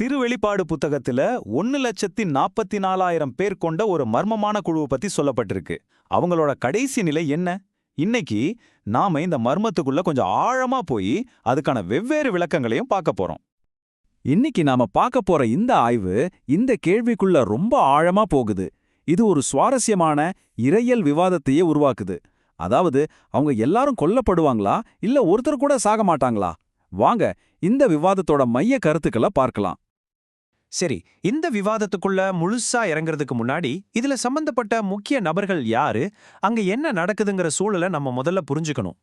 திருவெளிப்பாடு புத்தகத்துல ஒன்னு லட்சத்தி நாற்பத்தி நாலாயிரம் பேர் கொண்ட ஒரு மர்மமான குழுவை பத்தி சொல்லப்பட்டிருக்கு. அவங்களோட கடைசி நிலை என்ன? இன்னைக்கு நாம இந்த மர்மத்துக்குள்ள கொஞ்சம் ஆழமா போய் அதுக்கான வெவ்வேறு விளக்கங்களையும் பார்க்க போறோம். இன்னைக்கு நாம பார்க்க போற இந்த ஆய்வு இந்த கேள்விக்குள்ள ரொம்ப ஆழமா போகுது. இது ஒரு சுவாரஸ்யமான இறையல் விவாதத்தையே உருவாக்குது. அதாவது அவங்க எல்லாரும் கொல்லப்படுவாங்களா? இல்ல ஒருத்தர் கூட சாக மாட்டாங்களா? வாங்க இந்த விவாதத்தோட மைய கருத்துக்களை பார்க்கலாம். சரி இந்த விவாதத்துக்குள்ள முழுசா இறங்குறதுக்கு முன்னாடி இதுல சம்பந்தப்பட்ட முக்கிய நபர்கள் யாரு? அங்க என்ன நடக்குதுங்கிற சூழலை நம்ம முதல்ல புரிஞ்சுக்கணும்.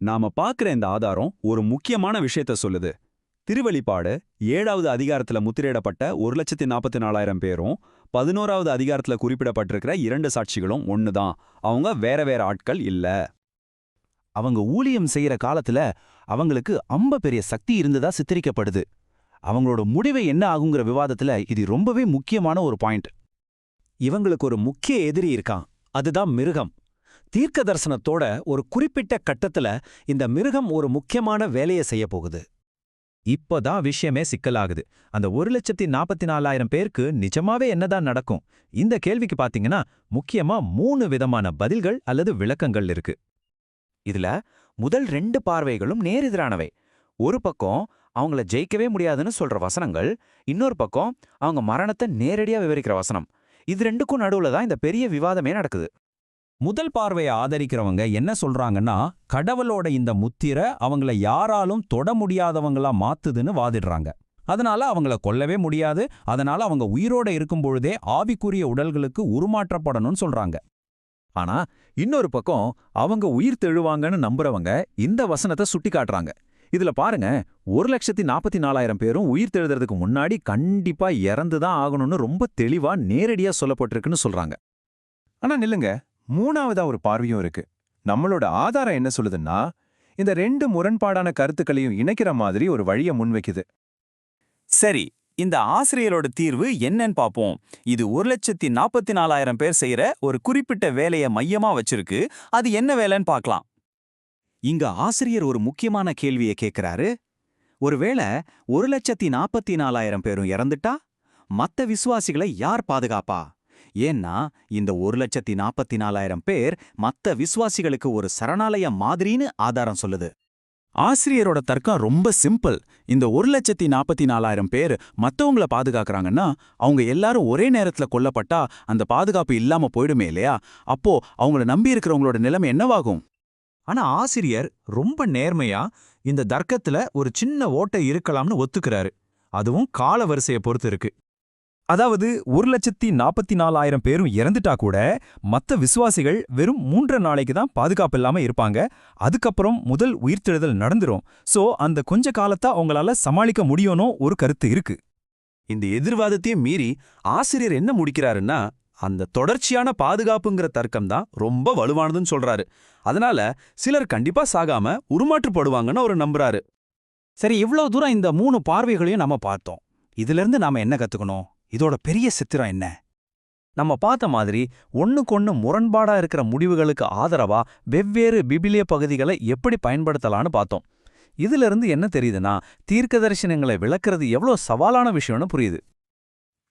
நாம பாக்குற இந்த ஆதாரம் ஒரு முக்கியமான விஷயத்த சொல்லுது. திருவெளிப்பாடு ஏழாவது அதிகாரத்துல முத்திரையிடப்பட்ட ஒரு லட்சத்தி நாற்பத்தி நாலாயிரம் பேரும் பதினோராவது அதிகாரத்துல குறிப்பிடப்பட்டிருக்கிற இரண்டு சாட்சிகளும் ஒண்ணுதான். அவங்க வேற வேற ஆட்கள் இல்ல. அவங்க ஊழியம் செய்யற காலத்துல அவங்களுக்கு அம்ப பெரிய சக்தி இருந்ததா சித்தரிக்கப்படுது. அவங்களோட முடிவை என்ன ஆகுங்கிற விவாதத்துல இது ரொம்பவே முக்கியமான ஒரு பாயிண்ட். இவங்களுக்கு ஒரு முக்கிய எதிரி இருக்கான். அதுதான் மிருகம். தீர்க்க தரிசனத்தோட ஒரு குறிப்பிட்ட கட்டத்துல இந்த மிருகம் ஒரு முக்கியமான வேலையை செய்ய போகுது. இப்பதான் விஷயமே சிக்கலாகுது. அந்த ஒரு லட்சத்தி நாற்பத்தி நாலாயிரம் பேருக்கு நிஜமாவே என்னதான் நடக்கும்? இந்த கேள்விக்கு பாத்தீங்கன்னா முக்கியமா மூணு விதமான பதில்கள் அல்லது விளக்கங்கள் இருக்கு. இதுல முதல் ரெண்டு பார்வைகளும் நேரெதிரானவை ஒரு பக்கம் அவங்கள ஜெயிக்கவே முடியாதுன்னு சொல்ற வசனங்கள் இன்னொரு பக்கம் அவங்க மரணத்தை நேரடியா விவரிக்கிற வசனம். இது ரெண்டுக்கும் நடுவுல தான் இந்த பெரிய விவாதமே நடக்குது. முதல் பார்வையை ஆதரிக்கிறவங்க என்ன சொல்றாங்கன்னா கடவுளோட இந்த முத்திரை அவங்கள யாராலும் தொட முடியாதவங்களா மாத்துதுன்னு வாதிடுறாங்க. அதனால அவங்கள கொல்லவே முடியாது அதனால அவங்க உயிரோட இருக்கும் பொழுதே ஆவிக்குரிய உடல்களுக்கு உருமாற்றப்படணும்னு சொல்றாங்க. ஆனா இன்னொரு பக்கம் அவங்க உயிர் தெழுவாங்கன்னு நம்புறவங்க இந்த வசனத்தை சுட்டி காட்டுறாங்க இதுல பாருங்க ஒரு லட்சத்தி நாற்பத்தி நாலாயிரம் பேரும் உயிர் தெழுதுறதுக்கு முன்னாடி கண்டிப்பா இறந்து தான் ஆகணும்னு ரொம்ப தெளிவா நேரடியா சொல்லப்பட்டிருக்குன்னு சொல்றாங்க. ஆனா நில்லுங்க மூணாவதா ஒரு பார்வையும் இருக்கு. நம்மளோட ஆதாரம் என்ன சொல்லுதுன்னா இந்த ரெண்டு முரண்பாடான கருத்துக்களையும் இணைக்கிற மாதிரி ஒரு வழியை முன்வைக்குது. சரி இந்த ஆசிரியரோட தீர்வு என்னன்னு பாப்போம். இது ஒரு லட்சத்தி நாற்பத்தி நாலாயிரம் பேர் செய்யற ஒரு குறிப்பிட்ட வேலையை மையமா வச்சிருக்கு. அது என்ன வேலைன்னு பார்க்கலாம் இங்க ஆசிரியர் ஒரு முக்கியமான கேள்வியை கேட்கிறாரு. ஒருவேளை ஒரு லட்சத்தி நாற்பத்தி நாலாயிரம் பேரும் இறந்துட்டா? மத்த விசுவாசிகளை யார் பாதுகாப்பா? ஏன்னா இந்த ஒரு லட்சத்தி நாற்பத்தி நாலாயிரம் பேர் மத்த விசுவாசிகளுக்கு ஒரு சரணாலய மாதிரின்னு ஆதாரம் சொல்லுது. ஆசிரியரோட தர்க்கம் ரொம்ப சிம்பிள். இந்த ஒரு லட்சத்தி நாற்பத்தி நாலாயிரம் பேர் மத்தவங்கள பாதுகாக்கறாங்கன்னா அவங்க எல்லாரும் ஒரே நேரத்துல கொல்லப்பட்டா அந்த பாதுகாப்பு இல்லாம போயிடுமே இல்லையா? அப்போ அவங்கள நம்பி இருக்கிறவங்களோட நிலைமை என்னவாகும்? ஆனா ஆசிரியர் ரொம்ப நேர்மையா இந்த தர்க்கத்துல ஒரு சின்ன ஓட்டை இருக்கலாம்னு ஒத்துக்கிறாரு. அதுவும் கால வரிசையை பொறுத்து இருக்கு. அதாவது ஒரு லட்சத்தி நாற்பத்தி நாலாயிரம் பேரும் இறந்துட்டா கூட மத்த விசுவாசிகள் வெறும் மூன்றரை நாளைக்கு தான் பாதுகாப்பு இல்லாமல் இருப்பாங்க. அதுக்கப்புறம் முதல் உயிர்த்தெழுதல் நடந்துரும். சோ அந்த கொஞ்ச காலத்தா அவங்களால சமாளிக்க முடியும்னோ ஒரு கருத்து இருக்கு. இந்த எதிர்வாதத்தையும் மீறி ஆசிரியர் என்ன முடிக்கிறாருன்னா அந்த தொடர்ச்சியான பாதுகாப்புங்கிற தர்க்கம் தான் ரொம்ப வலுவானதுன்னு சொல்றாரு. அதனால சிலர் கண்டிப்பா சாகாம உருமாற்றுப்படுவாங்கன்னு அவர் நம்புறாரு. சரி இவ்வளவு தூரம் இந்த மூணு பார்வைகளையும் நம்ம பார்த்தோம். இதுல இருந்து நாம என்ன கத்துக்கணும்? இதோட பெரிய சித்திரம் என்ன? நம்ம பார்த்த மாதிரி ஒன்னுக்கொன்னு முரண்பாடா இருக்கிற முடிவுகளுக்கு ஆதரவா வெவ்வேறு பிபிலிய பகுதிகளை எப்படி பயன்படுத்தலான்னு பார்த்தோம். இதுல இருந்து என்ன தெரியுதுன்னா தீர்க்க தரிசனங்களை விளக்குறது எவ்வளோ சவாலான விஷயம்னு புரியுது.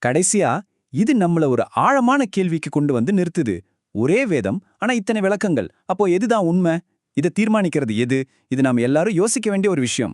கடைசியா இது நம்மள ஒரு ஆழமான கேள்விக்கு கொண்டு வந்து நிறுத்துது. ஒரே வேதம் ஆனா இத்தனை விளக்கங்கள். அப்போ எதுதான் உண்மை? இதை தீர்மானிக்கிறது எது? இது நாம எல்லாரும் யோசிக்க வேண்டிய ஒரு விஷயம்.